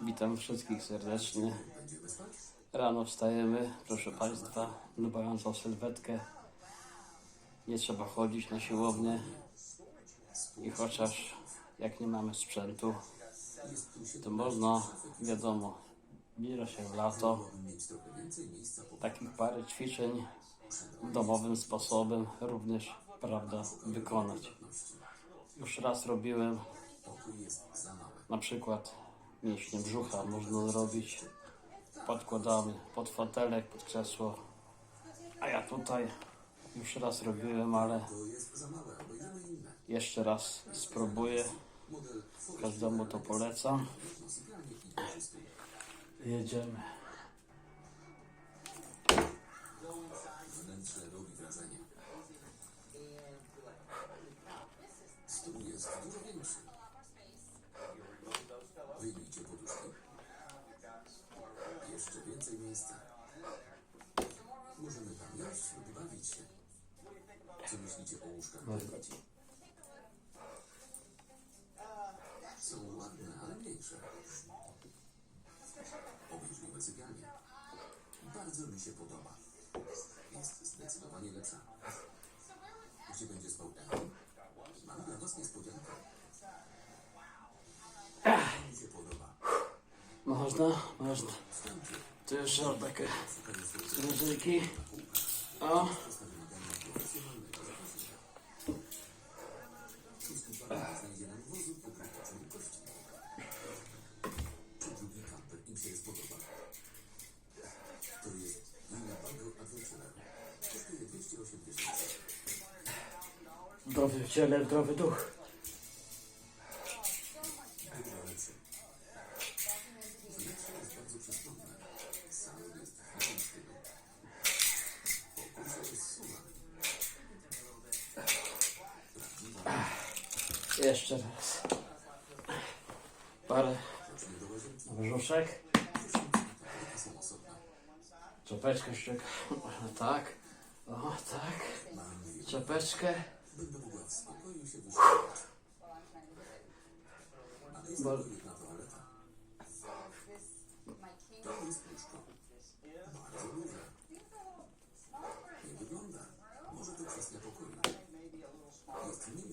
Witam wszystkich serdecznie. Rano wstajemy, proszę Państwa, dbając o sylwetkę. Nie trzeba chodzić na siłownię. I chociaż jak nie mamy sprzętu, to można, wiadomo, bierze się w lato. Takich parę ćwiczeń domowym sposobem również, prawda, wykonać. Już raz robiłem na przykład mięśnie brzucha można zrobić. Podkładamy pod fotelek, pod krzesło. A ja tutaj już raz robiłem, ale jeszcze raz spróbuję. Każdemu to polecam. Jedziemy. Wnętrze robi wrażenie. Stół jest dużo miejsca. Możemy tam jeść lub bawić się. Co myślicie o łóżkach dla dzieci? Są ładne, ale mniejsze. Obejrzyjmy sypialnię. Bardzo mi się podoba. Jest zdecydowanie lepsza. Gdzie będzie spał Eon? Mam dla was niespodziankę. Mi się podoba. Można? Można. Tu mam takie sprężyki. O, Znajdzie nam wozu pokrytego Jeszcze raz. Parę brzuszek. Czapeczkę ściąga. Tak. O, tak. Czapeczkę. Będę